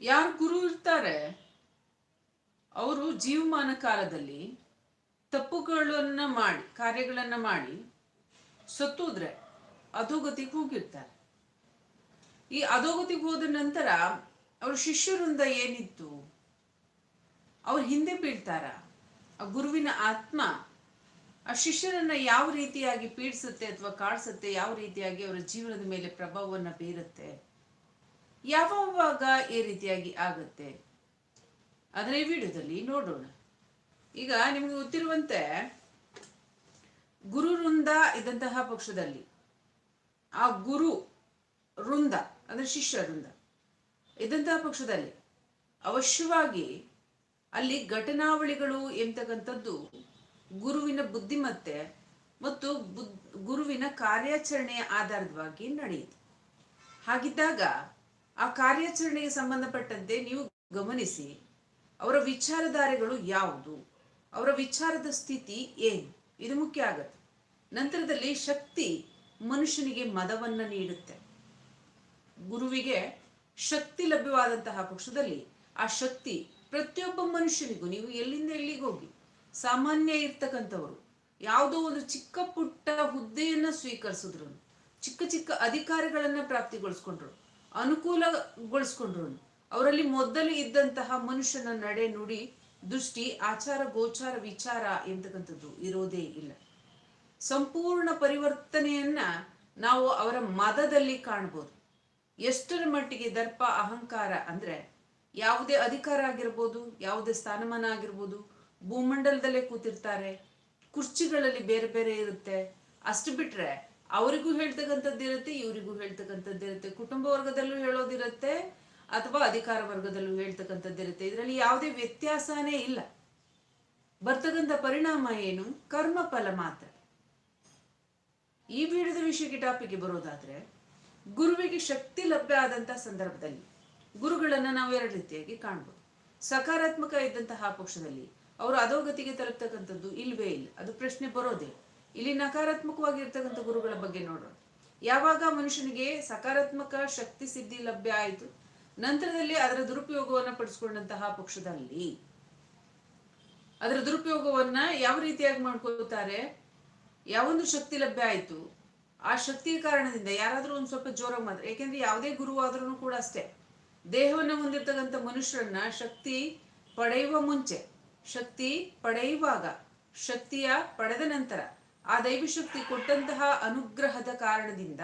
ಯಾರು ಗುರು ಇರ್ತಾರೆ? ಅವರು ಜೀವಮಾನ ಕಾಲದಲ್ಲಿ ತಪ್ಪುಗಳನ್ನ ಮಾಡಿ, ಕಾರ್ಯಗಳನ್ನ ಮಾಡಿ ಸತ್ತೋದ್ರೆ ಅಧೋಗತಿಗೆ ಹೋಗಿರ್ತಾರೆ. ಈ ಅಧೋಗತಿಗೆ ಹೋದ ನಂತರ ಅವ್ರ ಶಿಷ್ಯರಿಂದ ಏನಿತ್ತು? ಅವ್ರ ಹಿಂದೆ ಬೀಳ್ತಾರ? ಆ ಗುರುವಿನ ಆತ್ಮ ಆ ಶಿಷ್ಯರನ್ನ ಯಾವ ರೀತಿಯಾಗಿ ಪೀಡಿಸುತ್ತೆ ಅಥವಾ ಕಾಡಿಸುತ್ತೆ, ಯಾವ ರೀತಿಯಾಗಿ ಅವರ ಜೀವನದ ಮೇಲೆ ಪ್ರಭಾವವನ್ನು ಬೀರುತ್ತೆ? ಯಾವಾಗ ಈ ರೀತಿಯಾಗಿ ಆಗುತ್ತೆ? ಅದನ್ನ ಈ ವಿಡಿಯೋದಲ್ಲಿ ನೋಡೋಣ. ಈಗ ನಿಮ್ಗೆ ಗೊತ್ತಿರುವಂತೆ, ಗುರು ವೃಂದ ಇದ್ದಂತಹ ಪಕ್ಷದಲ್ಲಿ, ಆ ಗುರು ವೃಂದ, ಅಂದ್ರೆ ಶಿಷ್ಯ ವೃಂದ, ಇದ್ದಂತಹ ಪಕ್ಷದಲ್ಲಿ ಅವಶ್ಯವಾಗಿ ಅಲ್ಲಿ ಘಟನಾವಳಿಗಳು ಎಂತಕ್ಕಂಥದ್ದು ಗುರುವಿನ ಬುದ್ಧಿಮತ್ತೆ ಮತ್ತು ಬುದ್, ಗುರುವಿನ ಕಾರ್ಯಾಚರಣೆಯ ಆಧಾರದವಾಗಿ ನಡೆಯಿತು. ಹಾಗಿದ್ದಾಗ ಆ ಕಾರ್ಯಾಚರಣೆಗೆ ಸಂಬಂಧಪಟ್ಟಂತೆ ನೀವು ಗಮನಿಸಿ, ಅವರ ವಿಚಾರಧಾರೆಗಳು ಯಾವುದು? ಅವರ ವಿಚಾರದ ಸ್ಥಿತಿ ಏನು? ಇದು ಮುಖ್ಯ ಆಗತ್ತೆ. ನಂತರದಲ್ಲಿ ಶಕ್ತಿ ಮನುಷ್ಯನಿಗೆ ಮದವನ್ನ ನೀಡುತ್ತೆ. ಗುರುವಿಗೆ ಶಕ್ತಿ ಲಭ್ಯವಾದಂತಹ ಪಕ್ಷದಲ್ಲಿ ಆ ಶಕ್ತಿ ಪ್ರತಿಯೊಬ್ಬ ಮನುಷ್ಯನಿಗೂ, ನೀವು ಎಲ್ಲಿಂದ ಎಲ್ಲಿಗೆ ಹೋಗಿ, ಸಾಮಾನ್ಯ ಇರ್ತಕ್ಕಂಥವರು ಯಾವುದೋ ಒಂದು ಚಿಕ್ಕ ಪುಟ್ಟ ಹುದ್ದೆಯನ್ನ ಸ್ವೀಕರಿಸಿದ್ರು ಚಿಕ್ಕ ಚಿಕ್ಕ ಅಧಿಕಾರಿಗಳನ್ನ ಪ್ರಾಪ್ತಿಗೊಳಿಸ್ಕೊಂಡ್ರು ಅನುಕೂಲಗೊಳಿಸ್ಕೊಂಡ್ರು. ಅವರಲ್ಲಿ ಮೊದಲು ಇದ್ದಂತಹ ಮನುಷ್ಯನ ನಡೆ ನುಡಿ, ದೃಷ್ಟಿ, ಆಚಾರ, ಗೋಚಾರ, ವಿಚಾರ ಎಂತಕ್ಕಂಥದ್ದು ಇರೋದೇ ಇಲ್ಲ. ಸಂಪೂರ್ಣ ಪರಿವರ್ತನೆಯನ್ನ ನಾವು ಅವರ ಮದದಲ್ಲಿ ಕಾಣ್ಬೋದು. ಎಷ್ಟರ ಮಟ್ಟಿಗೆ ದರ್ಪ, ಅಹಂಕಾರ ಅಂದ್ರೆ ಯಾವುದೇ ಅಧಿಕಾರ ಆಗಿರ್ಬೋದು, ಯಾವುದೇ ಸ್ಥಾನಮಾನ ಆಗಿರ್ಬೋದು, ಭೂಮಂಡಲದಲ್ಲೇ ಕೂತಿರ್ತಾರೆ, ಕುರ್ಚಿಗಳಲ್ಲಿ ಬೇರೆ ಬೇರೆ ಇರುತ್ತೆ. ಅಷ್ಟು ಬಿಟ್ರೆ ಅವರಿಗೂ ಹೇಳ್ತಕ್ಕಂಥದ್ದಿರುತ್ತೆ ಇವರಿಗೂ ಹೇಳ್ತಕ್ಕಂಥದ್ದಿರುತ್ತೆ ಕುಟುಂಬ ವರ್ಗದಲ್ಲೂ ಹೇಳೋದಿರುತ್ತೆ ಅಥವಾ ಅಧಿಕಾರ ವರ್ಗದಲ್ಲೂ ಹೇಳ್ತಕ್ಕಂಥದ್ದಿರುತ್ತೆ ಇದರಲ್ಲಿ ಯಾವುದೇ ವ್ಯತ್ಯಾಸನೇ ಇಲ್ಲ. ಬರ್ತಕ್ಕಂಥ ಪರಿಣಾಮ ಏನು? ಕರ್ಮ ಫಲ ಮಾತ್ರ. ಈ ವಿಡಿಯೋದ ವಿಷಯಕ್ಕೆ ಟಾಪಿಕ್ಗೆ ಬರೋದಾದ್ರೆ, ಗುರುವಿಗೆ ಶಕ್ತಿ ಲಭ್ಯ ಆದಂತಹ ಸಂದರ್ಭದಲ್ಲಿ, ಗುರುಗಳನ್ನ ನಾವು ಎರಡು ರೀತಿಯಾಗಿ ಕಾಣ್ಬೋದು. ಸಕಾರಾತ್ಮಕ ಇದ್ದಂತಹ ಪಕ್ಷದಲ್ಲಿ, ಅವರು ಅಧೋಗತಿಗೆ ತಲುಪ್ತಕ್ಕಂಥದ್ದು ಇಲ್ವೇ ಇಲ್ಲ. ಅದು ಪ್ರಶ್ನೆ ಬರೋದೇ ಇಲ್ಲಿ ನಕಾರಾತ್ಮಕವಾಗಿ ಇರ್ತಕ್ಕಂಥ ಗುರುಗಳ ಬಗ್ಗೆ ನೋಡೋಣ ಯಾವಾಗ ಮನುಷ್ಯನಿಗೆ ಸಕಾರಾತ್ಮಕ ಶಕ್ತಿ ಸಿದ್ಧಿ ಲಭ್ಯ ಆಯಿತು, ನಂತರದಲ್ಲಿ ಅದರ ದುರುಪಯೋಗವನ್ನ ಪಡಿಸ್ಕೊಂಡಂತಹ ಪಕ್ಷದಲ್ಲಿ. ಅದರ ದುರುಪಯೋಗವನ್ನ ಯಾವ ರೀತಿಯಾಗಿ ಮಾಡ್ಕೊಳ್ತಾರೆ? ಯಾವೊಂದು ಶಕ್ತಿ ಲಭ್ಯ ಆಯಿತು, ಆ ಶಕ್ತಿಯ ಕಾರಣದಿಂದ ಯಾರಾದ್ರೂ ಒಂದ್ ಸ್ವಲ್ಪ ಜೋರಾಗಿ ಮಾತ್ರ ಯಾಕೆಂದ್ರೆ ಯಾವುದೇ ಗುರು ಆದ್ರೂ ಕೂಡ ಅಷ್ಟೇ. ದೇಹವನ್ನ ಹೊಂದಿರ್ತಕ್ಕಂಥ ಮನುಷ್ಯರನ್ನ ಶಕ್ತಿ ಪಡೆಯುವ ಮುಂಚೆ, ಶಕ್ತಿ ಪಡೆಯುವಾಗ, ಶಕ್ತಿಯ ಪಡೆದ ನಂತರ ಆ ದೈವಶಕ್ತಿ ಕೊಟ್ಟಂತಹ ಅನುಗ್ರಹದ ಕಾರಣದಿಂದ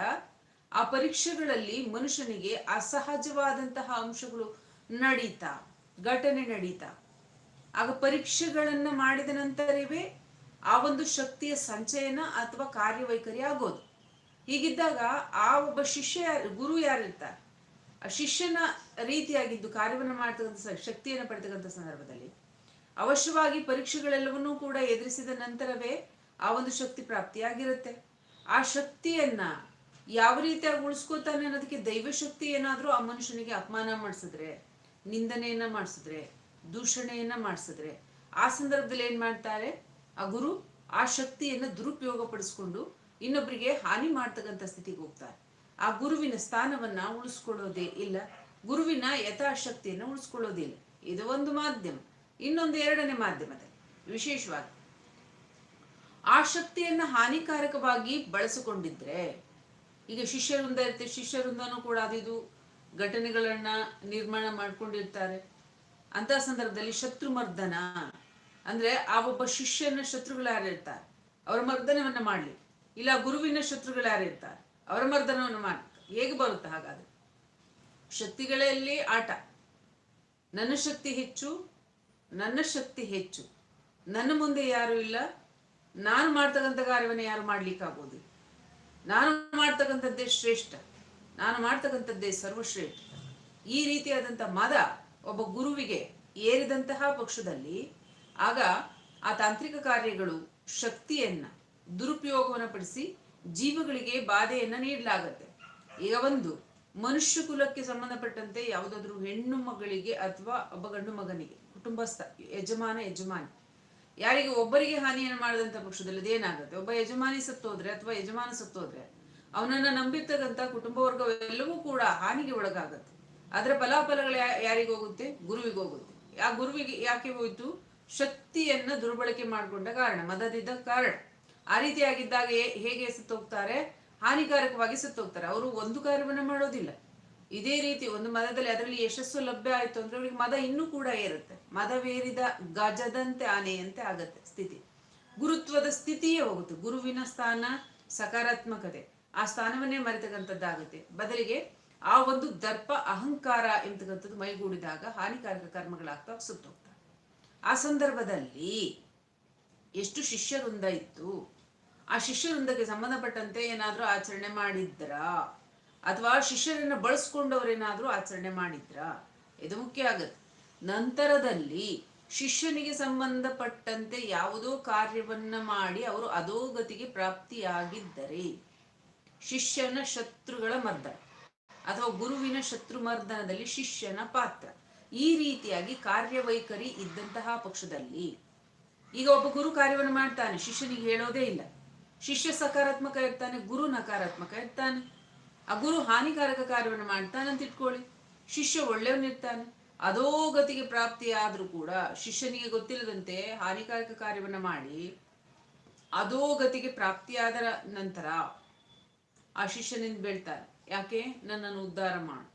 ಆ ಪರೀಕ್ಷೆಗಳಲ್ಲಿ ಮನುಷ್ಯನಿಗೆ ಅಸಹಜವಾದಂತಹ ಅಂಶಗಳು ನಡೀತಾ, ಘಟನೆ ನಡೀತಾ. ಆಗ ಪರೀಕ್ಷೆಗಳನ್ನ ಮಾಡಿದ ನಂತರವೇ ಆ ಒಂದು ಶಕ್ತಿಯ ಸಂಚಯನ ಅಥವಾ ಕಾರ್ಯವೈಖರಿ ಆಗೋದು. ಹೀಗಿದ್ದಾಗ ಆ ಒಬ್ಬ ಶಿಷ್ಯ ಗುರು ಯಾರಿರ್ತಾರೆ? ಆ ಶಿಷ್ಯನ ರೀತಿಯಾಗಿದ್ದು ಕಾರ್ಯವನ್ನು ಮಾಡ್ತಕ್ಕಂಥ ಶಕ್ತಿಯನ್ನು ಪಡೆತಕ್ಕಂಥ ಸಂದರ್ಭದಲ್ಲಿ ಅವಶ್ಯವಾಗಿ ಪರೀಕ್ಷೆಗಳೆಲ್ಲವನ್ನೂ ಕೂಡ ಎದುರಿಸಿದ ನಂತರವೇ ಆ ಒಂದು ಶಕ್ತಿ ಪ್ರಾಪ್ತಿಯಾಗಿರುತ್ತೆ. ಆ ಶಕ್ತಿಯನ್ನ ಯಾವ ರೀತಿಯಾಗಿ ಉಳಿಸ್ಕೋತಾನೆ ಅನ್ನೋದಕ್ಕೆ ದೈವಶಕ್ತಿ ಏನಾದ್ರೂ ಆ ಮನುಷ್ಯನಿಗೆ ಅಪಮಾನ ಮಾಡಿಸಿದ್ರೆ, ನಿಂದನೆಯನ್ನ ಮಾಡಿಸಿದ್ರೆ, ದೂಷಣೆಯನ್ನ ಮಾಡಿಸಿದ್ರೆ, ಆ ಸಂದರ್ಭದಲ್ಲಿ ಏನ್ ಮಾಡ್ತಾರೆ? ಆ ಗುರು ಆ ಶಕ್ತಿಯನ್ನ ದುರುಪಯೋಗ ಪಡಿಸ್ಕೊಂಡು ಇನ್ನೊಬ್ಬರಿಗೆ ಹಾನಿ ಮಾಡ್ತಕ್ಕಂಥ ಸ್ಥಿತಿಗೆ ಹೋಗ್ತಾರೆ. ಆ ಗುರುವಿನ ಸ್ಥಾನವನ್ನ ಉಳಿಸ್ಕೊಳ್ಳೋದೇ ಇಲ್ಲ. ಗುರುವಿನ ಯಥಾಶಕ್ತಿಯನ್ನು ಉಳಿಸ್ಕೊಳ್ಳೋದೇ ಇಲ್ಲ. ಇದು ಒಂದು ಮಾಧ್ಯಮ. ಇನ್ನೊಂದು ಎರಡನೇ ಮಾಧ್ಯಮದಲ್ಲಿ ವಿಶೇಷವಾಗಿ ಆ ಶಕ್ತಿಯನ್ನ ಹಾನಿಕಾರಕವಾಗಿ ಬಳಸಿಕೊಂಡಿದ್ರೆ, ಈಗ ಶಿಷ್ಯವೃಂದ ಇರುತ್ತೆ ಶಿಷ್ಯವೃಂದನೂ ಕೂಡ ಅದಿದು ಘಟನೆಗಳನ್ನ ನಿರ್ಮಾಣ ಮಾಡ್ಕೊಂಡಿರ್ತಾರೆ. ಅಂತ ಸಂದರ್ಭದಲ್ಲಿ ಶತ್ರು ಮರ್ದನ ಅಂದ್ರೆ ಆ ಒಬ್ಬ ಶಿಷ್ಯನ ಶತ್ರುಗಳು ಯಾರಿರ್ತಾರೆ ಅವರ ಮರ್ದನವನ್ನ ಮಾಡ್ಲಿ, ಇಲ್ಲ ಗುರುವಿನ ಶತ್ರುಗಳು ಯಾರಿರ್ತಾರೆ ಅವರ ಮರ್ದನವನ್ನು ಮಾಡಿ ಹೇಗೆ ಬರುತ್ತೆ ಹಾಗಾದ್ರೆ? ಶಕ್ತಿಗಳಲ್ಲಿ ಆಟ. ನನ್ನ ಶಕ್ತಿ ಹೆಚ್ಚು, ನನ್ನ ಶಕ್ತಿ ಹೆಚ್ಚು, ನನ್ನ ಮುಂದೆ ಯಾರು ಇಲ್ಲ? ನಾನು ಮಾಡ್ತಕ್ಕಂಥ ಕಾರ್ಯವನ್ನು ಯಾರು ಮಾಡ್ಲಿಕ್ಕಾಗೋದು? ನಾನು ಮಾಡ್ತಕ್ಕಂಥದ್ದೇ ಶ್ರೇಷ್ಠ. ನಾನು ಮಾಡ್ತಕ್ಕಂಥದ್ದೇ ಸರ್ವಶ್ರೇಷ್ಠ. ಈ ರೀತಿಯಾದಂಥ ಮದ ಒಬ್ಬ ಗುರುವಿಗೆ ಏರಿದಂತಹ ಪಕ್ಷದಲ್ಲಿ ಆಗ ಆ ತಾಂತ್ರಿಕ ಕಾರ್ಯಗಳು ಶಕ್ತಿಯನ್ನ, ದುರುಪಯೋಗವನ್ನು ಪಡಿಸಿ ಜೀವಗಳಿಗೆ ಬಾಧೆಯನ್ನ ನೀಡಲಾಗತ್ತೆ. ಈಗ ಒಂದು ಮನುಷ್ಯ ಕುಲಕ್ಕೆ ಸಂಬಂಧಪಟ್ಟಂತೆ ಯಾವುದಾದ್ರೂ ಹೆಣ್ಣು ಮಗಳಿಗೆ ಅಥವಾ ಒಬ್ಬ ಗಂಡು ಮಗನಿಗೆ, ಕುಟುಂಬಸ್ಥ, ಯಜಮಾನ, ಯಜಮಾನಿ ಯಾರಿಗೆ ಒಬ್ಬರಿಗೆ ಹಾನಿಯನ್ನು ಮಾಡಿದಂಥ ಪಕ್ಷದಲ್ಲಿ ಅದೇನಾಗುತ್ತೆ ಒಬ್ಬ ಯಜಮಾನಿ ಸತ್ತೋದ್ರೆ ಅಥವಾ ಯಜಮಾನ ಸತ್ತೋದ್ರೆ ಅವನನ್ನ ನಂಬಿರ್ತಕ್ಕಂಥ ಕುಟುಂಬ ವರ್ಗವೆಲ್ಲವೂ ಕೂಡ ಹಾನಿಗೆ ಒಳಗಾಗತ್ತೆ. ಅದರ ಫಲಾಫಲಗಳು ಯಾರಿಗೆ ಹೋಗುತ್ತೆ? ಗುರುವಿಗೆ ಹೋಗುತ್ತೆ. ಆ ಗುರುವಿಗೆ ಯಾಕೆ ಹೋಯ್ತು? ಶಕ್ತಿಯನ್ನ ದುರ್ಬಳಕೆ ಮಾಡಿಕೊಂಡ ಕಾರಣ, ಮದದಿದ್ದ ಕಾರಣ. ಆ ರೀತಿಯಾಗಿದ್ದಾಗ ಹೇಗೆ ಸತ್ತೋಗ್ತಾರೆ? ಹಾನಿಕಾರಕವಾಗಿ ಸತ್ತೋಗ್ತಾರೆ. ಅವರು ಒಂದು ಕಾರ್ಯವನ್ನ ಮಾಡೋದಿಲ್ಲ. ಇದೇ ರೀತಿ ಒಂದು ಮದದಲ್ಲಿ ಅದರಲ್ಲಿ ಯಶಸ್ಸು ಲಭ್ಯ ಆಯ್ತು ಅಂದ್ರೆ ಅವರಿಗೆ ಮದ ಇನ್ನೂ ಕೂಡ ಏರುತ್ತೆ ಮದವೇರಿದ ಗಜದಂತೆ ಆನೆಯಂತೆ ಆಗತ್ತೆ ಸ್ಥಿತಿ. ಗುರುತ್ವದ ಸ್ಥಿತಿಯೇ ಹೋಗುತ್ತೆ. ಗುರುವಿನ ಸ್ಥಾನ ಸಕಾರಾತ್ಮಕತೆ. ಆ ಸ್ಥಾನವನ್ನೇ ಮರೆತಕ್ಕಂಥದ್ದಾಗುತ್ತೆ. ಬದಲಿಗೆ ಆ ಒಂದು ದರ್ಪ ಅಹಂಕಾರ ಎಂತಕ್ಕಂಥದ್ದು ಮೈಗೂಡಿದಾಗ ಹಾನಿಕಾರಕ ಕರ್ಮಗಳಾಗ್ತಾ ಸುತ್ತೋಗ್ತಾರೆ ಆ ಸಂದರ್ಭದಲ್ಲಿ ಎಷ್ಟು ಶಿಷ್ಯ ಇತ್ತು? ಆ ಶಿಷ್ಯ ಸಂಬಂಧಪಟ್ಟಂತೆ ಏನಾದರೂ ಆಚರಣೆ ಮಾಡಿದ್ರ? ಅಥವಾ ಶಿಷ್ಯರನ್ನ ಬಳಸ್ಕೊಂಡವರೇನಾದರೂ ಆಚರಣೆ ಮಾಡಿದ್ರ? ಇದು ಮುಖ್ಯ ಆಗತ್ತೆ. ನಂತರದಲ್ಲಿ ಶಿಷ್ಯನಿಗೆ ಸಂಬಂಧಪಟ್ಟಂತೆ ಯಾವುದೋ ಕಾರ್ಯವನ್ನ ಮಾಡಿ ಅವರು ಅಧೋಗತಿಗೆ ಪ್ರಾಪ್ತಿಯಾಗಿದ್ದರೆ ಶಿಷ್ಯನ ಶತ್ರುಗಳ ಮರ್ದನ ಅಥವಾ ಗುರುವಿನ ಶತ್ರು ಮರ್ದನದಲ್ಲಿ ಶಿಷ್ಯನ ಪಾತ್ರ. ಈ ರೀತಿಯಾಗಿ ಕಾರ್ಯವೈಖರಿ ಇದ್ದಂತಹ ಪಕ್ಷದಲ್ಲಿ ಈಗ ಒಬ್ಬ ಗುರು ಕಾರ್ಯವನ್ನು ಮಾಡ್ತಾನೆ, ಶಿಷ್ಯನಿಗೆ ಹೇಳೋದೇ ಇಲ್ಲ. ಶಿಷ್ಯ ಸಕಾರಾತ್ಮಕ ಇರ್ತಾನೆ, ಗುರು ನಕಾರಾತ್ಮಕ ಇರ್ತಾನೆ. ಆ ಗುರು ಹಾನಿಕಾರಕ ಕಾರ್ಯವನ್ನು ಮಾಡ್ತಾನಂತ ಇಟ್ಕೊಳ್ಳಿ ಶಿಷ್ಯ ಒಳ್ಳೆಯವನಿರ್ತಾನೆ ಅದೋ ಗತಿಗೆ ಪ್ರಾಪ್ತಿಯಾದ್ರೂ ಕೂಡ ಶಿಷ್ಯನಿಗೆ ಗೊತ್ತಿಲ್ಲದಂತೆ ಹಾನಿಕಾರಕ ಕಾರ್ಯವನ್ನ ಮಾಡಿ ಅದೋ ಗತಿಗೆ ಪ್ರಾಪ್ತಿಯಾದ ನಂತರ ಆ ಶಿಷ್ಯನಿಂದ ಬೀಳ್ತಾನೆ. ಯಾಕೆ? ನನ್ನನ್ನು ಉದ್ಧಾರ ಮಾಡು.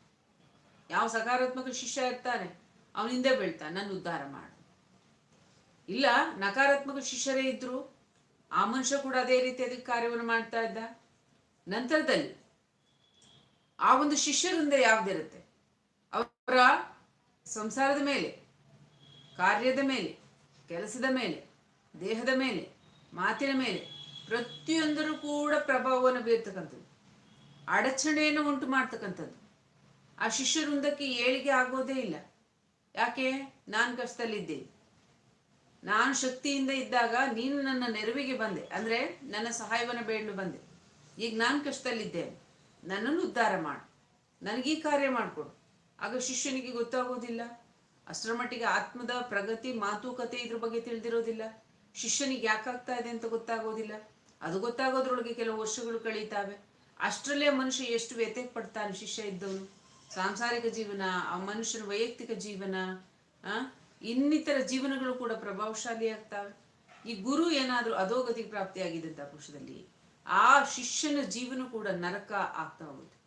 ಯಾವ ಸಕಾರಾತ್ಮಕ ಶಿಷ್ಯ ಇರ್ತಾನೆ? ಅವನಿಂದ ಬೀಳ್ತಾನೆ. ನನ್ನ ಉದ್ಧಾರ ಮಾಡು. ಇಲ್ಲ, ನಕಾರಾತ್ಮಕ ಶಿಷ್ಯರೇ ಇದ್ರು. ಆ ಮನುಷ್ಯ ಕೂಡ ಅದೇ ರೀತಿಯಾದ ಕಾರ್ಯವನ್ನು ಮಾಡ್ತಾ ಇದ್ದ. ನಂತರದಲ್ಲಿ ಆ ಒಂದು ಶಿಷ್ಯರಿಂದ ಯಾವ್ದಿರುತ್ತೆ ಅವರ ಸಂಸಾರದ ಮೇಲೆ, ಕಾರ್ಯದ ಮೇಲೆ, ಕೆಲಸದ ಮೇಲೆ, ದೇಹದ ಮೇಲೆ, ಮಾತಿನ ಮೇಲೆ ಪ್ರತಿಯೊಂದರೂ ಕೂಡ ಪ್ರಭಾವವನ್ನು ಬೀರ್ತಕ್ಕಂಥದ್ದು. ಅಡಚಣೆಯನ್ನು ಉಂಟು ಮಾಡ್ತಕ್ಕಂಥದ್ದು. ಆ ಶಿಷ್ಯ ವೃಂದಕ್ಕೆ ಏಳಿಗೆ ಆಗೋದೇ ಇಲ್ಲ. ಯಾಕೆ? ನಾನು ಕಷ್ಟದಲ್ಲಿದ್ದೇನೆ ನಾನು ಶಕ್ತಿಯಿಂದ ಇದ್ದಾಗ ನೀನು ನನ್ನ ನೆರವಿಗೆ ಬಂದೆ. ಅಂದ್ರೆ ನನ್ನ ಸಹಾಯವನ್ನು ಬೇಡಲು ಬಂದೆ. ಈಗ ನಾನು ಕಷ್ಟದಲ್ಲಿದ್ದೇನೆ ನನ್ನನ್ನು ಉದ್ಧಾರ ಮಾಡು. ನನಗೆ ಕಾರ್ಯ ಮಾಡಿಕೊಡು. ಆಗ ಶಿಷ್ಯನಿಗೆ ಗೊತ್ತಾಗೋದಿಲ್ಲ. ಅಷ್ಟರ ಮಟ್ಟಿಗೆ ಆತ್ಮದ ಪ್ರಗತಿ, ಮಾತುಕತೆ ಇದ್ರ ಬಗ್ಗೆ ತಿಳಿದಿರೋದಿಲ್ಲ. ಶಿಷ್ಯನಿಗೆ ಯಾಕಾಗ್ತಾ ಇದೆ ಅಂತ ಗೊತ್ತಾಗೋದಿಲ್ಲ. ಅದು ಗೊತ್ತಾಗೋದ್ರೊಳಗೆ ಕೆಲವು ವರ್ಷಗಳು ಕಳೀತಾವೆ. ಅಷ್ಟರಲ್ಲೇ ಮನುಷ್ಯ ಎಷ್ಟು ವ್ಯಥೆ ಪಡ್ತಾನೆ ಶಿಷ್ಯ ಇದ್ದವನು. ಸಾಂಸಾರಿಕ ಜೀವನ, ಆ ಮನುಷ್ಯನ ವೈಯಕ್ತಿಕ ಜೀವನ ಇನ್ನಿತರ ಜೀವನಗಳು ಕೂಡ ಪ್ರಭಾವಶಾಲಿ ಆಗ್ತವೆ ಈ ಗುರು ಏನಾದರೂ ಅಧೋಗತಿಗೆ ಪ್ರಾಪ್ತಿಯಾಗಿದ್ದಂಥ ಪುರುಷದಲ್ಲಿ? ಆ ಶಿಷ್ಯನ ಜೀವನ ಕೂಡ ನರಕ ಆಗ್ತಾ ಹೋಗುತ್ತೆ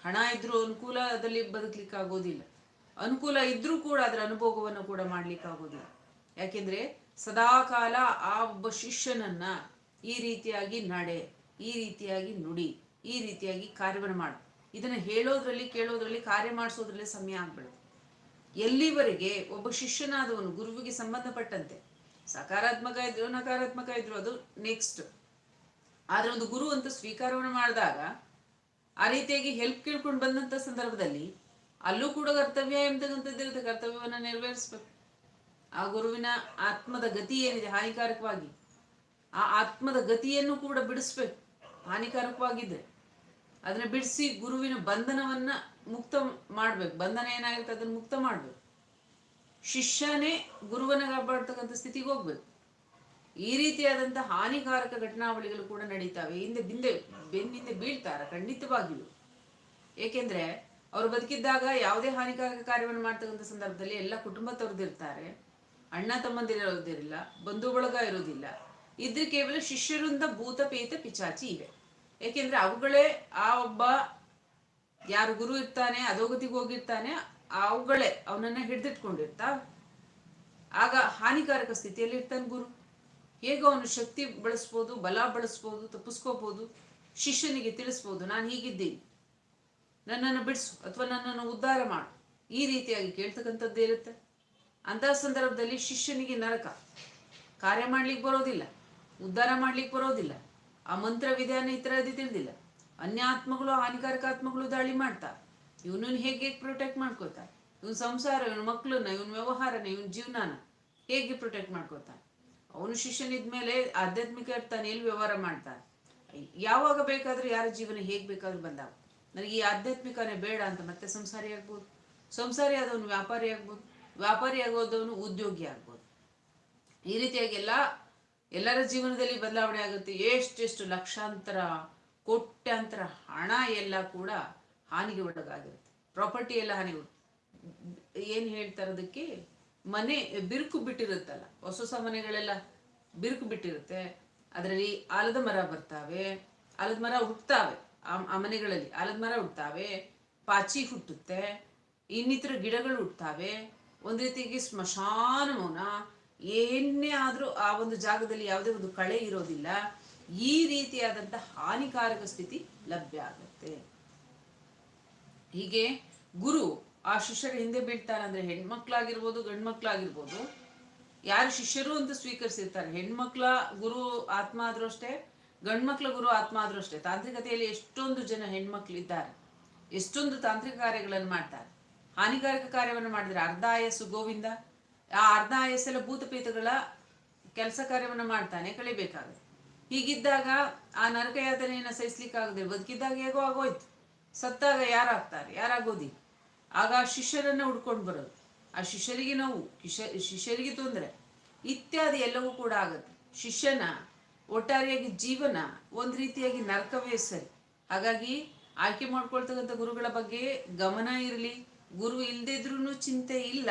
ಹಣ ಇದ್ರೂ ಅನುಕೂಲದಲ್ಲಿ ಬದುಕಲಿಕ್ಕೆ ಆಗೋದಿಲ್ಲ ಅನುಕೂಲ ಇದ್ರೂ ಕೂಡ ಅದರ ಅನುಭೋಗವನ್ನು ಕೂಡ ಮಾಡ್ಲಿಕ್ಕೆ ಆಗೋದಿಲ್ಲ ಯಾಕೆಂದ್ರೆ ಸದಾಕಾಲ ಆ ಒಬ್ಬ ಶಿಷ್ಯನನ್ನ ಈ ರೀತಿಯಾಗಿ ನಡೆ, ಈ ರೀತಿಯಾಗಿ ನುಡಿ, ಈ ರೀತಿಯಾಗಿ ಕಾರ್ಯವನ್ನು ಮಾಡು. ಇದನ್ನ ಹೇಳೋದ್ರಲ್ಲಿ, ಕೇಳೋದ್ರಲ್ಲಿ, ಕಾರ್ಯ ಮಾಡಿಸೋದ್ರಲ್ಲಿ ಸಮಯ ಆಗ್ಬಿಡುತ್ತೆ. ಎಲ್ಲಿವರೆಗೆ ಒಬ್ಬ ಶಿಷ್ಯನಾದವನು ಗುರುವಿಗೆ ಸಂಬಂಧಪಟ್ಟಂತೆ, ಸಕಾರಾತ್ಮಕ ಇದ್ರು ನಕಾರಾತ್ಮಕ ಇದ್ರು ಅದು ನೆಕ್ಸ್ಟ್ ಆದ್ರೆ ಒಂದು ಗುರು ಅಂತ ಸ್ವೀಕಾರವನ್ನು ಮಾಡಿದಾಗ ಆ ರೀತಿಯಾಗಿ ಹೆಲ್ಪ್ ಕೇಳ್ಕೊಂಡು ಬಂದಂತ ಸಂದರ್ಭದಲ್ಲಿ ಅಲ್ಲೂ ಕೂಡ ಕರ್ತವ್ಯ ಎಂತಕ್ಕಂಥದ್ದಿರುತ್ತೆ ಕರ್ತವ್ಯವನ್ನು ನೆರವೇರಿಸ್ಬೇಕು. ಆ ಗುರುವಿನ ಆತ್ಮದ ಗತಿ ಏನಿದೆ? ಹಾನಿಕಾರಕವಾಗಿ ಆ ಆತ್ಮದ ಗತಿಯನ್ನು ಕೂಡ ಬಿಡಿಸ್ಬೇಕು. ಹಾನಿಕಾರಕವಾಗಿದ್ದರೆ ಅದನ್ನ ಬಿಡಿಸಿ ಗುರುವಿನ ಬಂಧನವನ್ನ ಮುಕ್ತ ಮಾಡ್ಬೇಕು. ಬಂಧನ ಏನಾಗಿರುತ್ತೆ ಅದನ್ನ ಮುಕ್ತ ಮಾಡ್ಬೇಕು. ಶಿಷ್ಯನೇ ಗುರುವನ್ನ ಕಾಪಾಡ್ತಕ್ಕಂಥ ಸ್ಥಿತಿಗೆ ಹೋಗ್ಬೇಕು. ಈ ರೀತಿಯಾದಂಥ ಹಾನಿಕಾರಕ ಘಟನಾವಳಿಗಳು ಕೂಡ ನಡೀತಾವೆ. ಹಿಂದೆ ಬಿಂದೆ, ಬೆನ್ನಿಂದೆ ಬೀಳ್ತಾರ, ಖಂಡಿತವಾಗಿಯೂ. ಏಕೆಂದ್ರೆ ಅವರು ಬದುಕಿದ್ದಾಗ ಯಾವುದೇ ಹಾನಿಕಾರಕ ಕಾರ್ಯವನ್ನು ಮಾಡ್ತಕ್ಕಂಥ ಸಂದರ್ಭದಲ್ಲಿ ಎಲ್ಲ ಕುಟುಂಬದವ್ರದ್ದಿರ್ತಾರೆ ಅಣ್ಣ ತಮ್ಮಂದಿರೋದಿರಲಿಲ್ಲ ಬಂಧು ಬಳಗ ಇರೋದಿಲ್ಲ. ಇದ್ರೆ ಕೇವಲ ಶಿಷ್ಯರಿಂದ ಭೂತ, ಪೇತ, ಪಿಚಾಚಿ ಇವೆ. ಏಕೆಂದ್ರೆ ಅವುಗಳೇ ಆ ಒಬ್ಬ ಯಾರು ಗುರು ಇರ್ತಾನೆ, ಅಧೋಗತಿಗೆ ಹೋಗಿರ್ತಾನೆ, ಅವುಗಳೇ ಅವನನ್ನ ಹಿಡಿದಿಟ್ಕೊಂಡಿರ್ತಾವ. ಆಗ ಹಾನಿಕಾರಕ ಸ್ಥಿತಿಯಲ್ಲಿ ಇರ್ತಾನೆ ಗುರು. ಹೇಗೆ ಅವನು ಶಕ್ತಿ ಬಳಸ್ಬೋದು, ಬಲ ಬಳಸ್ಬೋದು, ತಪ್ಪಿಸ್ಕೋಬೋದು, ಶಿಷ್ಯನಿಗೆ ತಿಳಿಸ್ಬೋದು, ನಾನು ಹೀಗಿದ್ದೀನಿ. ನನ್ನನ್ನು ಬಿಡಿಸು ಅಥವಾ ನನ್ನನ್ನು ಉದ್ಧಾರ ಮಾಡು. ಈ ರೀತಿಯಾಗಿ ಕೇಳ್ತಕ್ಕಂಥದ್ದೇ ಇರುತ್ತೆ. ಅಂತಹ ಸಂದರ್ಭದಲ್ಲಿ ಶಿಷ್ಯನಿಗೆ ನರಕ. ಕಾರ್ಯ ಮಾಡ್ಲಿಕ್ಕೆ ಬರೋದಿಲ್ಲ. ಉದ್ಧಾರ ಮಾಡ್ಲಿಕ್ಕೆ ಬರೋದಿಲ್ಲ. ಆ ಮಂತ್ರ ವಿಧಾನ ಇತ್ಯಾದಿ ತಿಳಿದಿಲ್ಲ. ಅನ್ಯ ಆತ್ಮಗಳು ಹಾನಿಕಾರಕ ಆತ್ಮಗಳು ದಾಳಿ ಮಾಡ್ತಾ. ಇವನನ್ನು ಹೇಗೆ ಪ್ರೊಟೆಕ್ಟ್ ಮಾಡ್ಕೋತಾನೆ ಇವನ್ ಸಂಸಾರ, ಇವನ ಮಕ್ಕಳನ್ನ ಇವನ್ ವ್ಯವಹಾರನ, ಇವನ್ ಜೀವನಾನ ಹೇಗೆ ಪ್ರೊಟೆಕ್ಟ್ ಮಾಡ್ಕೋತಾನೆ ಅವನು ಶಿಷ್ಯನಿದ್ಮೇಲೆ ಆಧ್ಯಾತ್ಮಿಕ ಇರ್ತಾನೆ ಎಲ್ಲಿ ವ್ಯವಹಾರ ಮಾಡ್ತಾನೆ? ಯಾವಾಗ ಬೇಕಾದ್ರೂ ಯಾರ ಜೀವನ ಹೇಗೆ ಬೇಕಾದ್ರೂ ಬಂದಾಗ ನನಗೆ ಈ ಆಧ್ಯಾತ್ಮಿಕನೇ ಬೇಡ ಅಂತ ಮತ್ತೆ ಸಂಸಾರಿ ಆಗ್ಬೋದು. ಸಂಸಾರಿ ಆದವನು ವ್ಯಾಪಾರಿ ಆಗ್ಬೋದು. ವ್ಯಾಪಾರಿ ಆಗೋದವನು ಉದ್ಯೋಗಿ ಆಗ್ಬೋದು. ಈ ರೀತಿಯಾಗಿ ಎಲ್ಲ, ಎಲ್ಲರ ಜೀವನದಲ್ಲಿ ಬದಲಾವಣೆ ಆಗುತ್ತೆ. ಎಷ್ಟೆಷ್ಟು ಲಕ್ಷಾಂತರ, ಕೋಟ್ಯಾಂತರ ಹಣ ಎಲ್ಲ ಕೂಡ ಹಾನಿಗೆ ಒಳಗಾಗಿರುತ್ತೆ. ಪ್ರಾಪರ್ಟಿ ಎಲ್ಲ ಹಾನಿಗೆ ಏನು ಹೇಳ್ತಾರೆ ಅದಕ್ಕೆ ಮನೆ ಬಿರುಕು ಬಿಟ್ಟಿರುತ್ತಲ್ಲ, ಹೊಸ ಹೊಸ ಮನೆಗಳೆಲ್ಲ ಬಿರುಕು ಬಿಟ್ಟಿರುತ್ತೆ, ಅದರಲ್ಲಿ ಆಲದ ಮರ ಬರ್ತಾವೆ, ಆಲದ ಮರ ಹುಟ್ತಾವೆ, ಆ ಮನೆಗಳಲ್ಲಿ ಆಲದ ಮರ ಹುಟ್ತಾವೆ, ಪಾಚಿ ಹುಟ್ಟುತ್ತೆ, ಇನ್ನಿತರ ಗಿಡಗಳು ಹುಟ್ತಾವೆ, ಒಂದು ರೀತಿಗೆ ಸ್ಮಶಾನ ಮೌನ, ಏನೇ ಆದರೂ ಆ ಒಂದು ಜಾಗದಲ್ಲಿ ಯಾವುದೇ ಒಂದು ಕಳೆ ಇರೋದಿಲ್ಲ, ಈ ರೀತಿಯಾದಂಥ ಹಾನಿಕಾರಕ ಸ್ಥಿತಿ ಲಭ್ಯ ಆಗುತ್ತೆ. ಹೀಗೆ ಗುರು ಆ ಶಿಷ್ಯರ ಹಿಂದೆ ಬೀಳ್ತಾರೆ ಅಂದ್ರೆ ಹೆಣ್ಮಕ್ಳಾಗಿರ್ಬೋದು, ಗಂಡ್ಮಕ್ಳಾಗಿರ್ಬೋದು, ಯಾರು ಶಿಷ್ಯರು ಅಂತ ಸ್ವೀಕರಿಸಿರ್ತಾರೆ. ಹೆಣ್ಮಕ್ಳ ಗುರು ಆತ್ಮ ಆದ್ರೂ ಅಷ್ಟೇ, ಗಂಡ್ಮಕ್ಳ ಗುರು ಆತ್ಮ ಆದ್ರೂ ಅಷ್ಟೇ. ತಾಂತ್ರಿಕತೆಯಲ್ಲಿ ಎಷ್ಟೊಂದು ಜನ ಹೆಣ್ಮಕ್ಳು ಇದ್ದಾರೆ ಎಷ್ಟೊಂದು ತಾಂತ್ರಿಕ ಕಾರ್ಯಗಳನ್ನು ಮಾಡ್ತಾರೆ. ಹಾನಿಕಾರಕ ಕಾರ್ಯವನ್ನು ಮಾಡಿದ್ರೆ ಅರ್ಧ ಆಯಸ್ಸು ಗೋವಿಂದ, ಆ ಅರ್ಧ ಆಯಸ್ಸೆಲ್ಲ ಭೂತಪೇತಗಳ ಕೆಲಸ ಕಾರ್ಯವನ್ನು ಮಾಡ್ತಾನೆ ಕಳಿಬೇಕಾಗುತ್ತೆ ಹೀಗಿದ್ದಾಗ ಆ ನರಕ ಯಾತನೆಯನ್ನು ಸಹಿಸ್ಲಿಕ್ಕಾಗದೆ ಬದುಕಿದ್ದಾಗ ಹೇಗೋ ಆಗೋಯ್ತು. ಸತ್ತಾಗ ಯಾರಾಗ್ತಾರೆ? ಯಾರಾಗೋದಿಲ್ಲ ಆಗ ಆ ಶಿಷ್ಯರನ್ನ ಹುಡ್ಕೊಂಡು ಬರೋದು. ಆ ಶಿಷ್ಯರಿಗೆ ನೋವು ಶಿಷ್ಯರಿಗೆ ತೊಂದರೆ, ಇತ್ಯಾದಿ ಎಲ್ಲವೂ ಕೂಡ ಆಗುತ್ತೆ. ಶಿಷ್ಯನ ಒಟ್ಟಾರೆಯಾಗಿ ಜೀವನ ಒಂದು ರೀತಿಯಾಗಿ ನರಕವೇ ಸರಿ. ಹಾಗಾಗಿ ಆಯ್ಕೆ ಮಾಡ್ಕೊಳ್ತಕ್ಕಂಥ ಗುರುಗಳ ಬಗ್ಗೆ ಗಮನ ಇರಲಿ. ಗುರು ಇಲ್ದಿದ್ರೂ ಚಿಂತೆ ಇಲ್ಲ.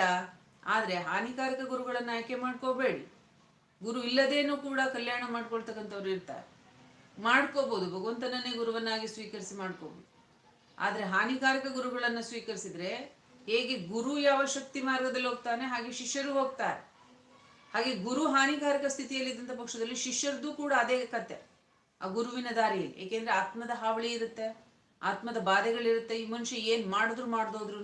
ಆದರೆ ಹಾನಿಕಾರಕ ಗುರುಗಳನ್ನು ಆಯ್ಕೆ ಮಾಡ್ಕೋಬೇಡಿ. ಗುರು ಇಲ್ಲದೇನೂ ಕೂಡ ಕಲ್ಯಾಣ ಮಾಡ್ಕೊಳ್ತಕ್ಕಂಥವ್ರು ಇರ್ತಾರೆ. ಮಾಡ್ಕೋಬಹುದು ಭಗವಂತನನ್ನೇ ಗುರುವನ್ನಾಗಿ ಸ್ವೀಕರಿಸಿ ಮಾಡ್ಕೋಬಹುದು ಆದರೆ ಹಾನಿಕಾರಕ ಗುರುಗಳನ್ನು ಸ್ವೀಕರಿಸಿದ್ರೆ ಹೇಗೆ ಗುರು ಯಾವ ಶಕ್ತಿ ಮಾರ್ಗದಲ್ಲಿ ಹೋಗ್ತಾನೆ, ಹಾಗೆ ಶಿಷ್ಯರು ಹೋಗ್ತಾರೆ. ಹಾಗೆ ಗುರು ಹಾನಿಕಾರಕ ಸ್ಥಿತಿಯಲ್ಲಿದ್ದಂಥ ಪಕ್ಷದಲ್ಲಿ ಶಿಷ್ಯರದ್ದು ಕೂಡ ಅದೇ ಕತೆ ಆ ಗುರುವಿನ ದಾರಿಯಲ್ಲಿ. ಏಕೆಂದ್ರೆ ಆತ್ಮದ ಹಾವಳಿ ಇರುತ್ತೆ, ಆತ್ಮದ ಬಾಧೆಗಳಿರುತ್ತೆ. ಈ ಮನುಷ್ಯ ಏನ್ ಮಾಡಿದ್ರು ಮಾಡ್ದೋದ್ರು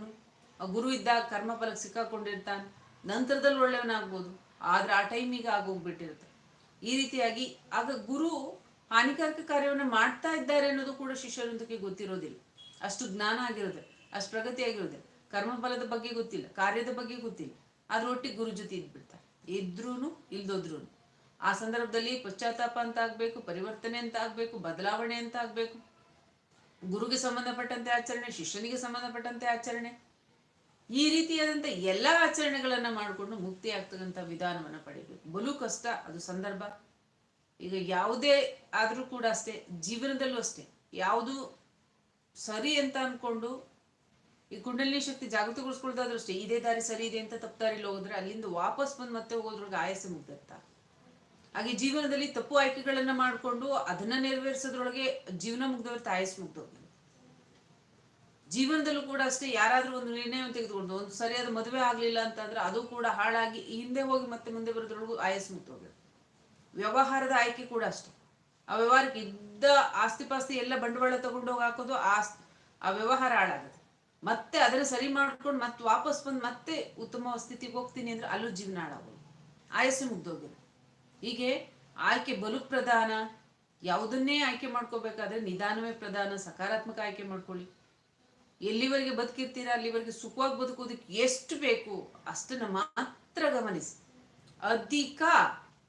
ಆ ಗುರು ಇದ್ದಾಗ ಕರ್ಮಫಲಕ್ಕೆ ಸಿಕ್ಕಾಕೊಂಡಿರ್ತಾನೆ. ನಂತರದಲ್ಲಿ ಒಳ್ಳೆಯವನಾಗ್ಬೋದು. ಆದ್ರೆ ಆ ಟೈಮಿಗೆ ಆಗೋಗ್ಬಿಟ್ಟಿರುತ್ತೆ. ಈ ರೀತಿಯಾಗಿ ಆಗ ಗುರು ಹಾನಿಕಾರಕ ಕಾರ್ಯವನ್ನು ಮಾಡ್ತಾ ಇದ್ದಾರೆ ಅನ್ನೋದು ಕೂಡ ಶಿಷ್ಯರೊಂದಕ್ಕೆ ಗೊತ್ತಿರೋದಿಲ್ಲ. ಅಷ್ಟು ಜ್ಞಾನ ಆಗಿರುತ್ತೆ, ಅಷ್ಟು ಪ್ರಗತಿ ಆಗಿರೋದೆ ಕರ್ಮಫಲದ ಬಗ್ಗೆ ಗೊತ್ತಿಲ್ಲ, ಕಾರ್ಯದ ಬಗ್ಗೆ ಗೊತ್ತಿಲ್ಲ. ಅದ್ರ ಒಟ್ಟಿಗೆ ಗುರು ಜೊತೆ ಇದ್ಬಿಡ್ತಾರೆ. ಇದ್ರೂ ಇಲ್ದೋದ್ರೂ ಆ ಸಂದರ್ಭದಲ್ಲಿ ಪಶ್ಚಾತ್ತಾಪ ಅಂತ ಆಗ್ಬೇಕು, ಪರಿವರ್ತನೆ ಅಂತ ಆಗ್ಬೇಕು, ಬದಲಾವಣೆ ಅಂತ ಆಗ್ಬೇಕು. ಗುರುಗೆ ಸಂಬಂಧಪಟ್ಟಂತೆ ಆಚರಣೆ, ಶಿಷ್ಯನಿಗೆ ಸಂಬಂಧಪಟ್ಟಂತೆ ಆಚರಣೆ. ಈ ರೀತಿಯಾದಂಥ ಎಲ್ಲ ಆಚರಣೆಗಳನ್ನ ಮಾಡಿಕೊಂಡು ಮುಕ್ತಿ ಆಗ್ತಕ್ಕಂಥ ವಿಧಾನವನ್ನ ಪಡಿಬೇಕು. ಬಲು ಕಷ್ಟ, ಅದು ಸಂದರ್ಭ. ಈಗ ಯಾವುದೇ ಆದರೂ ಕೂಡ ಅಷ್ಟೇ, ಜೀವನದಲ್ಲೂ ಅಷ್ಟೇ. ಯಾವುದು ಸರಿ ಅಂತ ಅಂದ್ಕೊಂಡು ಈ ಕುಂಡಲಿನಿ ಶಕ್ತಿ ಜಾಗೃತಗೊಳಿಸ್ಕೊಳ್ದಾದ್ರೂ ಅಷ್ಟೇ, ಇದೇ ದಾರಿ ಸರಿ ಇದೆ ಅಂತ ತಪ್ಪು ಹೋದ್ರೆ ಅಲ್ಲಿಂದ ವಾಪಸ್ ಬಂದು ಮತ್ತೆ ಹೋಗೋದ್ರೊಳಗೆ ಆಯಾಸ ಮುಗ್ದತ್ತ ಹಾಗೆ ಜೀವನದಲ್ಲಿ ತಪ್ಪು ಆಯ್ಕೆಗಳನ್ನ ಮಾಡಿಕೊಂಡು ಅದನ್ನ ನೆರವೇರಿಸೋದ್ರೊಳಗೆ ಜೀವನ ಮುಗ್ದವ್ರ ಆಯಸ್ ಮುಗ್ದೋಗ್ತದೆ ಜೀವನದಲ್ಲೂ ಕೂಡ ಅಷ್ಟೇ ಯಾರಾದ್ರೂ ಒಂದು ನಿರ್ಣಯವನ್ನು ತೆಗೆದುಕೊಂಡು, ಒಂದು ಸರಿಯಾದ ಮದುವೆ ಆಗ್ಲಿಲ್ಲ ಅಂತಂದ್ರೆ ಅದು ಕೂಡ ಹಾಳಾಗಿ ಹಿಂದೆ ಹೋಗಿ ಮತ್ತೆ ಮುಂದೆ ಬರೋದ್ರೊಳಗೂ ಆಯಸ್ ಮುಗ್ದೋಗ್ತದೆ ವ್ಯವಹಾರದ ಆಯ್ಕೆ ಕೂಡ ಅಷ್ಟೇ. ಆ ವ್ಯವಹಾರಕ್ಕೆ ಇದ್ದ ಆಸ್ತಿ ಪಾಸ್ತಿ ಎಲ್ಲ ಬಂಡವಾಳ ತಗೊಂಡೋಗಿ ಹಾಕೋದು ಆ ಆ ವ್ಯವಹಾರ ಹಾಳಾಗುತ್ತೆ. ಮತ್ತೆ ಅದನ್ನ ಸರಿ ಮಾಡ್ಕೊಂಡು ಮತ್ತೆ ವಾಪಸ್ ಬಂದು ಮತ್ತೆ ಉತ್ತಮ ಸ್ಥಿತಿಗೆ ಹೋಗ್ತೀನಿ ಅಂದ್ರೆ ಅಲ್ಲೂ ಜೀವನ ಹಾಳಾಗೋದು ಆಯಸ್ಸು ಮುಗ್ದೋಗಿಲ್ಲ ಹೀಗೆ ಆಯ್ಕೆ ಬಲು ಪ್ರಧಾನ, ಯಾವುದನ್ನೇ ಆಯ್ಕೆ ಮಾಡ್ಕೋಬೇಕಾದ್ರೆ ನಿಧಾನವೇ ಪ್ರಧಾನ, ಸಕಾರಾತ್ಮಕ ಆಯ್ಕೆ ಮಾಡ್ಕೊಳ್ಳಿ. ಎಲ್ಲಿವರೆಗೆ ಬದುಕಿರ್ತೀರಾ, ಅಲ್ಲಿವರೆಗೆ ಸುಖವಾಗಿ ಬದುಕೋದಕ್ಕೆ ಎಷ್ಟು ಬೇಕು ಅಷ್ಟನ್ನ ಮಾತ್ರ ಗಮನಿಸಿ. ಅಧಿಕ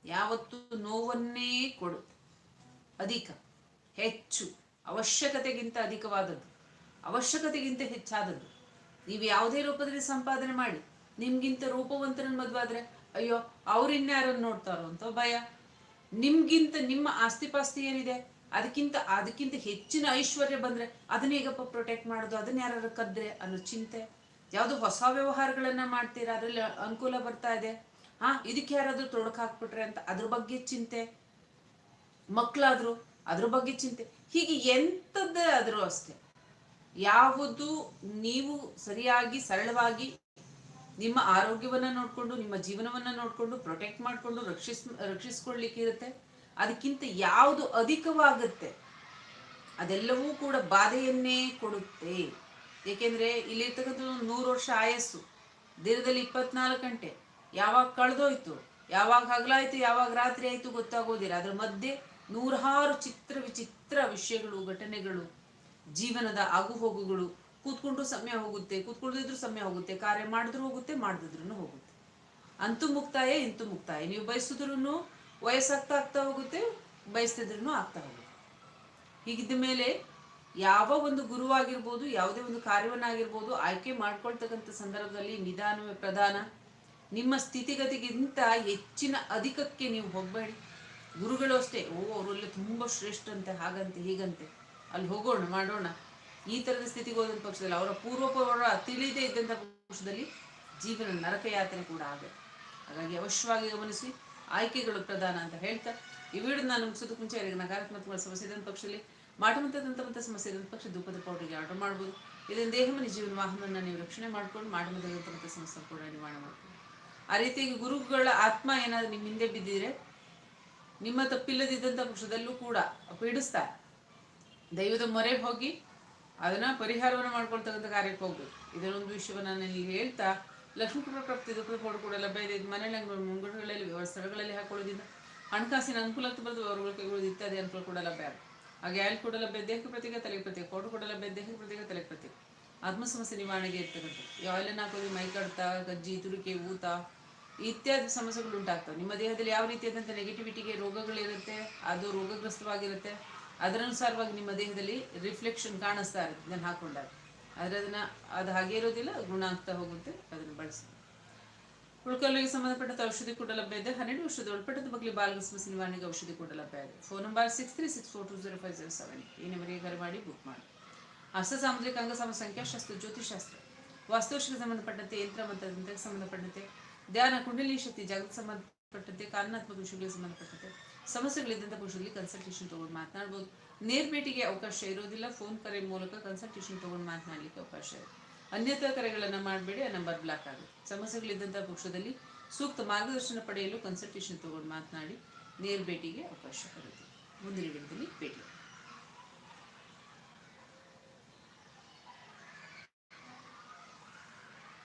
ಯಾವತ್ತು ನೋವನ್ನೇ ಕೊಡುತ್ತೆ ಅಧಿಕ, ಹೆಚ್ಚು, ಅವಶ್ಯಕತೆಗಿಂತ ಅಧಿಕವಾದದ್ದು, ಅವಶ್ಯಕತೆಗಿಂತ ಹೆಚ್ಚಾದದ್ದು. ನೀವು ಯಾವುದೇ ರೂಪದಲ್ಲಿ ಸಂಪಾದನೆ ಮಾಡಿ, ನಿಮ್ಗಿಂತ ರೂಪವಂತರನ್ನು ಮದುವಾದ್ರೆ, ಅಯ್ಯೋ, ಅವ್ರಿನ್ಯಾರನ್ನು ನೋಡ್ತಾರೋ ಅಂತ ಭಯ. ನಿಮ್ಗಿಂತ ನಿಮ್ಮ ಆಸ್ತಿ ಪಾಸ್ತಿ ಏನಿದೆ, ಅದಕ್ಕಿಂತ ಅದಕ್ಕಿಂತ ಹೆಚ್ಚಿನ ಐಶ್ವರ್ಯ ಬಂದ್ರೆ ಅದನ್ನ ಹೇಗಪ್ಪ ಪ್ರೊಟೆಕ್ಟ್ ಮಾಡೋದು, ಅದನ್ನ ಯಾರು ಕದ್ರೆ ಅನ್ನೋ ಚಿಂತೆ. ಯಾವುದು ಹೊಸ ವ್ಯವಹಾರಗಳನ್ನ ಮಾಡ್ತೀರಾ, ಅದ್ರಲ್ಲಿ ಅನುಕೂಲ ಬರ್ತಾ ಇದೆ. ಹಾ, ಇದಕ್ಕೆ ಯಾರಾದ್ರೂ ತೊಡಕ್ ಹಾಕ್ಬಿಟ್ರೆ ಅಂತ ಅದ್ರ ಬಗ್ಗೆ ಚಿಂತೆ. ಮಕ್ಕಳಾದ್ರು ಅದ್ರ ಬಗ್ಗೆ ಚಿಂತೆ. ಹೀಗೆ ಎಂಥದ್ದೇ ಆದರೂ ಅಷ್ಟೆ. ಯಾವುದು ನೀವು ಸರಿಯಾಗಿ, ಸರಳವಾಗಿ ನಿಮ್ಮ ಆರೋಗ್ಯವನ್ನ ನೋಡ್ಕೊಂಡು, ನಿಮ್ಮ ಜೀವನವನ್ನ ನೋಡ್ಕೊಂಡು ಪ್ರೊಟೆಕ್ಟ್ ಮಾಡ್ಕೊಂಡು, ರಕ್ಷಿಸ್, ರಕ್ಷಿಸ್ಕೊಳ್ಲಿಕ್ಕೆ ಇರುತ್ತೆ. ಅದಕ್ಕಿಂತ ಯಾವುದು ಅಧಿಕವಾಗುತ್ತೆ ಅದೆಲ್ಲವೂ ಕೂಡ ಬಾಧೆಯನ್ನೇ ಕೊಡುತ್ತೆ. ಏಕೆಂದ್ರೆ ಇಲ್ಲಿರ್ತಕ್ಕಂಥ ಒಂದು ನೂರು ವರ್ಷ ಆಯಸ್ಸು. ದಿನದಲ್ಲಿ ಇಪ್ಪತ್ನಾಲ್ಕು ಗಂಟೆ. ಯಾವಾಗ ಕಳೆದೋಯ್ತು? ಯಾವಾಗ ಹಗಲಾಯ್ತು? ಯಾವಾಗ ರಾತ್ರಿ ಆಯ್ತು ಗೊತ್ತಾಗೋದಿಲ್ಲ. ಅದ್ರ ಮಧ್ಯೆ ನೂರಾರು ಚಿತ್ರ ವಿಚಿತ್ರ ವಿಷಯಗಳು, ಘಟನೆಗಳು, ಜೀವನದ ಆಗು ಹೋಗುಗಳು ಕೂತ್ಕೊಂಡ್ರು ಸಮಯ ಹೋಗುತ್ತೆ ಕೂತ್ಕೊಳ್ಳದಿದ್ರು ಸಮಯ ಹೋಗುತ್ತೆ, ಕಾರ್ಯ ಮಾಡಿದ್ರು ಹೋಗುತ್ತೆ ಮಾಡದಿದ್ರು ಹೋಗುತ್ತೆ. ಅಂತೂ ಮುಕ್ತಾಯ, ಇಂತೂ ಮುಕ್ತಾಯ. ನೀವು ಬಯಸಿದ್ರು ವಯಸ್ಸಾಗ್ತಾ ಆಗ್ತಾ ಹೋಗುತ್ತೆ ಬಯಸ್ತಿದ್ರು ಆಗ್ತಾ ಹೋಗುತ್ತೆ. ಹೀಗಿದ್ದ ಮೇಲೆ ಯಾವ ಒಂದು ಗುರುವಾಗಿರ್ಬೋದು, ಯಾವುದೇ ಒಂದು ಕಾರ್ಯವನ್ನಾಗಿರ್ಬೋದು, ಆಯ್ಕೆ ಮಾಡ್ಕೊಳ್ತಕ್ಕಂಥ ಸಂದರ್ಭದಲ್ಲಿ ನಿಧಾನವೇ ಪ್ರಧಾನ. ನಿಮ್ಮ ಸ್ಥಿತಿಗತಿಗಿಂತ ಹೆಚ್ಚಿನ ಅಧಿಕಕ್ಕೆ ನೀವು ಹೋಗಬೇಡಿ. ಗುರುಗಳು ಅಷ್ಟೇ, ಓ, ಅವರೆಲ್ಲ ತುಂಬ ಶ್ರೇಷ್ಠಂತೆ, ಹಾಗಂತೆ, ಹೀಗಂತೆ. ಅಲ್ಲಿ ಹೋಗೋಣ, ಮಾಡೋಣ. ಈ ಥರದ ಸ್ಥಿತಿಗೆ ಹೋದ ಪಕ್ಷದಲ್ಲಿ ಅವರ ಪೂರ್ವಪರ ತಿಳಿದೇ ಇದ್ದಂಥ ಪಕ್ಷದಲ್ಲಿ ಜೀವನ ನರಕ ಯಾತ್ರೆ ಕೂಡ ಆಗುತ್ತೆ. ಹಾಗಾಗಿ ಅವಶ್ಯವಾಗಿ ಗಮನಿಸಿ, ಆಯ್ಕೆಗಳು ಪ್ರಧಾನ ಅಂತ ಹೇಳ್ತಾ ಈ ವಿಡಿಯೋ ನಾನು ಮುಗಿಸೋದು ಮುಂಚೆ ಅವರಿಗೆ ನಕಾರಾತ್ಮಕ ಸಮಸ್ಯೆ ಇದ್ದಂಥ ಪಕ್ಷದಲ್ಲಿ ದಂತಮಂತ ಸಮಸ್ಯೆ ಇದ್ದಂಥ ಪಕ್ಷ ಧೂಪದ ಪೌಡರ್ಗೆ ಆರ್ಡರ್ ಮಾಡ್ಬೋದು. ಇದರಿಂದ ದೇಹಮನ ಜೀವನ ವಾಹನವನ್ನು ನೀವು ರಕ್ಷಣೆ ಮಾಡ್ಕೊಂಡು ದಂತಮಂತ ಸಮಸ್ಯೆ ಕೂಡ ನಿವಾರಣೆ ಮಾಡ್ಬೋದು. ಆ ರೀತಿಯಾಗಿ ಗುರುಗಳ ಆತ್ಮ ಏನಾದರೂ ನಿಮ್ಮ ಹಿಂದೆ ಬಿದ್ದಿದ್ರೆ ನಿಮ್ಮ ತಪ್ಪಿಲ್ಲದಿದ್ದಂಥ ಪಕ್ಷದಲ್ಲೂ ಕೂಡ ಪೀಡಿಸ್ತಾರೆ. ದೈವದ ಮೊರೆ ಹೋಗಿ ಅದನ್ನ ಪರಿಹಾರವನ್ನು ಮಾಡ್ಕೊಳ್ತಕ್ಕಂಥ ಕಾರ್ಯಕ್ಕೆ ಹೋಗ್ಬೇಕು. ಇದನ್ನೊಂದು ವಿಷಯವನ್ನು ನಾನು ಇಲ್ಲಿ ಹೇಳ್ತಾ ಲಕ್ಷ್ಮೀ ಪ್ರಾಪ್ತಿ ಪೌಡ ಕೂಡ ಲಭ್ಯ ಇದೆ. ಮನೆಯಲ್ಲಿ ಮುಂಗಡುಗಳಲ್ಲಿ ಸ್ಥಳಗಳಲ್ಲಿ ಹಾಕೊಳ್ಳೋದ್ರಿಂದ ಹಣಕಾಸಿನ ಅನುಕೂಲತೆ ಬರೆದು ಅವರುಗಳ ಇತ್ಯಾದಿ ಅನುಕೂಲ ಕೂಡ ಲಭ್ಯ ಹಾಗೆ ಆಯ್ಲ್ ಕೂಡ ಲಭ್ಯ, ದೇಹಕ್ಕೆ ಪ್ರತಿಕ ತಲೆಗೆ ಪ್ರತ್ಯೇಕ ಕೋಡು ಕೂಡ ಲಭ್ಯ, ದೇಹಕ್ಕೆ ಪ್ರತಿಕ ತಲೆಗೆ ಪ್ರತ್ಯೇಕ. ಆತ್ಮ ಸಮಸ್ಯೆ ನಿವಾರಣೆಗೆ ಇರ್ತಕ್ಕಂಥದ್ದು. ಈ ಆಯಿಲನ್ನು ಹಾಕೋದು, ಮೈ ಕಡ್ತ, ಗಜ್ಜಿ, ತುರಿಕೆ, ಊತ ಇತ್ಯಾದಿ ಸಮಸ್ಯೆಗಳು ಉಂಟಾಗ್ತವೆ. ನಿಮ್ಮ ದೇಹದಲ್ಲಿ ಯಾವ ರೀತಿಯಾದಂಥ ನೆಗೆಟಿವಿಟಿಗೆ ರೋಗಗಳಿರುತ್ತೆ ಅದು ರೋಗಗ್ರಸ್ತವಾಗಿರುತ್ತೆ ಅದರನುಸಾರವಾಗಿ ನಿಮ್ಮ ದೇಹದಲ್ಲಿ ರಿಫ್ಲೆಕ್ಷನ್ ಕಾಣಿಸ್ತಾ ಇರುತ್ತೆ, ಇದನ್ನು ಹಾಕೊಂಡಾಗ. ಆದರೆ ಅದನ್ನು, ಅದು ಹಾಗೆ ಇರೋದಿಲ್ಲ, ಗುಣ ಆಗ್ತಾ ಹೋಗುತ್ತೆ, ಅದನ್ನು ಬಳಸಿ. ಉಳ್ಕಲ್ಲಿಗೆ ಸಂಬಂಧಪಟ್ಟಂತ ಔಷಧಿ ಕೂಡ ಲಭ್ಯ ಇದೆ ಹನ್ನೆರಡು ವರ್ಷದ ಒಳಪಟ್ಟದ ಬಗ್ಗೆ ಬಾಲ ಸಮಸ್ಯೆ ನಿವಾರಣೆಗೆ ಔಷಧಿ ಕೂಡ ಲಭ್ಯ ಇದೆ. Phone number six three six four two zero five zero seven ಈ ನಂಬರಿಗೆ ಕರೆ ಮಾಡಿ ಬುಕ್ ಮಾಡಿ. ಹಸ್ತ ಸಾಮುದ್ರಿಕ ಅಂಗಸಮ ಸಂಖ್ಯಾಶಾಸ್ತ್ರ ಜ್ಯೋತಿಷಾಸ್ತ್ರ ವಾಸ್ತುಶಕ್ಕೆ ಸಂಬಂಧಪಟ್ಟಂತೆ ಯಂತ್ರ ಮತ್ತು ಸಂಬಂಧಪಟ್ಟಂತೆ ಧ್ಯಾನ, ಕುಂಡಲಿ ಶಕ್ತಿ, ಜಾಗೃತಿ ಸಂಬಂಧಪಟ್ಟಂತೆ, ಕಾರಣಾತ್ಮಕ ವಿಷಯಗಳಿಗೆ ಸಂಬಂಧಪಟ್ಟಂತೆ ಸಮಸ್ಯೆಗಳಿದ್ದಂಥ ಪುರುಷರಲ್ಲಿ ಕನ್ಸಲ್ಟೇಷನ್ ತೊಗೊಂಡು ಮಾತನಾಡ್ಬೋದು. ನೇರ್ ಭೇಟಿಗೆ ಅವಕಾಶ ಇರೋದಿಲ್ಲ ಫೋನ್ ಕರೆ ಮೂಲಕ ಕನ್ಸಲ್ಟೇಷನ್ ತೊಗೊಂಡು ಮಾತನಾಡಲಿಕ್ಕೆ ಅವಕಾಶ ಇದೆ ಅನ್ಯತಾ ಕರೆಗಳನ್ನು ಮಾಡಬೇಡಿ, ಆ ನಂಬರ್ ಬ್ಲಾಕ್ ಆಗುತ್ತೆ. ಸಮಸ್ಯೆಗಳಿದ್ದಂಥ ಪಕ್ಷದಲ್ಲಿ ಸೂಕ್ತ ಮಾರ್ಗದರ್ಶನ ಪಡೆಯಲು ಕನ್ಸಲ್ಟೇಷನ್ ತೊಗೊಂಡು ಮಾತನಾಡಿ ನೇರ್ ಭೇಟಿಗೆ ಅವಕಾಶ ಇರುತ್ತೆ ಮುಂದಿನ ವಿಡಿಯೋದಲ್ಲಿ ಭೇಟಿ